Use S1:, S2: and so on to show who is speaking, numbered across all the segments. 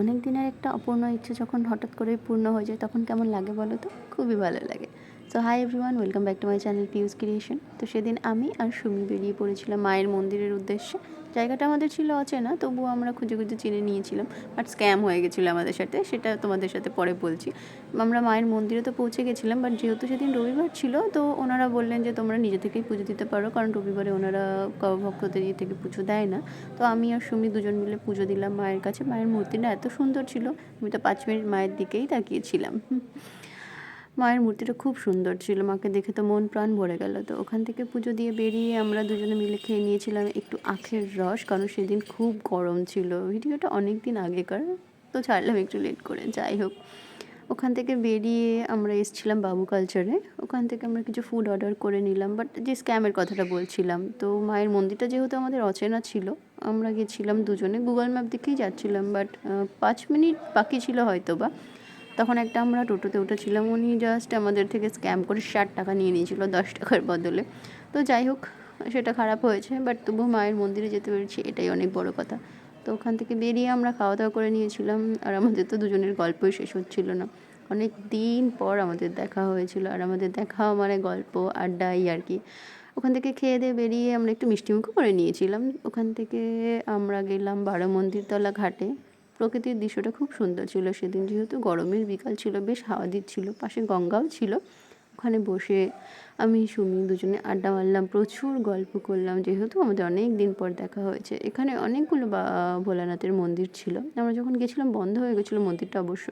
S1: অনেক দিনের একটা অপূর্ণ ইচ্ছে যখন হঠাৎ করে পূর্ণ হয়ে যায়, তখন কেমন লাগে বলো তো? খুবই ভালো লাগে। So hi everyone welcome back to my channel Piu's creation তো সেদিন আমি আর সুমি বেরিয়ে পড়েছিলাম মায়ের মন্দিরের উদ্দেশ্যে। জায়গাটা আমাদের ছিল অচেনা, তবুও আমরা খুঁজে খুঁজে চিনে নিয়েছিলাম। বাট স্ক্যাম হয়ে গেছিল আমাদের সাথে, সেটা তোমাদের সাথে পরে বলছি। আমরা মায়ের মন্দিরে তো পৌঁছে গেছিলাম বাট যেহেতু সেদিন রবিবার ছিল, তো ওনারা বললেন যে তোমরা নিজে থেকেই পুজো দিতে পারো, কারণ রবিবারে ওনারা ভক্তদের ইয়ে থেকে পুজো দেয় না। তো আমি আর সুমি দুজন মিলে পুজো দিলাম মায়ের কাছে। মায়ের মূর্তিটা এত সুন্দর ছিল, আমি তো পাঁচ মিনিট মায়ের দিকেই তাকিয়েছিলাম। মায়ের মূর্তিটা খুব সুন্দর ছিল। মাকে দেখে তো মন প্রাণ ভরে গেল। তো ওখান থেকে পুজো দিয়ে বেরিয়ে আমরা দুজনে মিলে খেয়ে নিয়েছিলাম একটু আখের রস, কারণ সেদিন খুব গরম ছিল। ভিডিওটা অনেক দিন আগেকার, তো ছাড়লাম একটু লেট করে, যাই হোক। ওখান থেকে বেরিয়ে আমরা এসেছিলাম বাবু কালচারে ওখান থেকে আমরা কিছু ফুড অর্ডার করে নিলাম বাট যে স্ক্যামের কথাটা বলছিলাম, তো মায়ের মন্দিরটা যেহেতু আমাদের অচেনা ছিল, আমরা গেছিলাম দুজনে। গুগল ম্যাপ দেখেই যাচ্ছিলাম বাট পাঁচ মিনিট বাকি ছিল হয়তো বা তখন একটা আমরা টোটোতে উঠেছিলাম, উনি জাস্ট আমাদের থেকে স্ক্যাম করে ষাট টাকা নিয়ে নিয়েছিল দশ টাকার বদলে। তো যাই হোক, সেটা খারাপ হয়েছে বাট তবু মায়ের মন্দিরে যেতে পেরেছি, এটাই অনেক বড় কথা। তো ওখান থেকে বেরিয়ে আমরা খাওয়া দাওয়া করে নিয়েছিলাম, আর আমাদের তো দুজনের গল্পই শেষ হচ্ছিল না। অনেক দিন পর আমাদের দেখা হয়েছিল, আর আমাদের দেখা মানে গল্প, আড্ডাই আর কি। ওখান থেকে খেয়ে দিয়ে বেরিয়ে আমরা একটু মিষ্টিমুখও করে নিয়েছিলাম। ওখান থেকে আমরা গেলাম বারো মন্দিরতলা ঘাটে। প্রকৃতির দৃশ্যটা খুব সুন্দর ছিল সেদিন, যেহেতু গরমের বিকাল ছিল, বেশ হাওয়া দিচ্ছিল, পাশে গঙ্গাও ছিল। ওখানে বসে আমি, সুমি দুজনে আড্ডা মারলাম, প্রচুর গল্প করলাম, যেহেতু আমাদের অনেক দিন পর দেখা হয়েছে। এখানে অনেকগুলো ভোলানাথের মন্দির ছিল। আমরা যখন গেছিলাম, বন্ধ হয়ে গেছিল মন্দিরটা অবশ্য।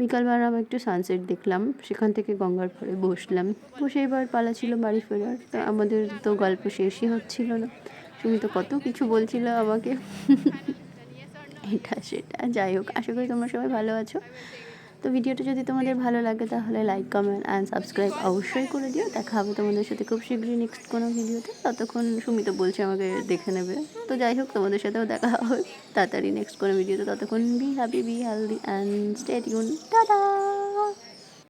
S1: বিকালবেলা আমরা একটু সানসেট দেখলাম, সেখান থেকে গঙ্গার পরে বসলাম। বসে এবার পালা ছিল বাড়ি ফেরার, তো আমাদের তো গল্প শেষই হচ্ছিল না। তুমি তো কত কিছু বলছিল আমাকে। এটা সেটা, যাই হোক, আশা করি তোমরা সবাই ভালো আছো। তো ভিডিওটা যদি তোমাদের ভালো লাগে তাহলে লাইক কমেন্ট অ্যান্ড সাবস্ক্রাইব অবশ্যই করে দিও। দেখা হবে তোমাদের সাথে খুব শীঘ্রই নেক্সট কোনো ভিডিওতে। ততক্ষণ সুমিত বলছে আমাকে দেখে নেবে। তো যাই হোক, তোমাদের সাথেও দেখা হবে। তাড়াতাড়ি নেক্সট কোনো ভিডিওতে। ততক্ষণ be happy be healthy and stay tune tata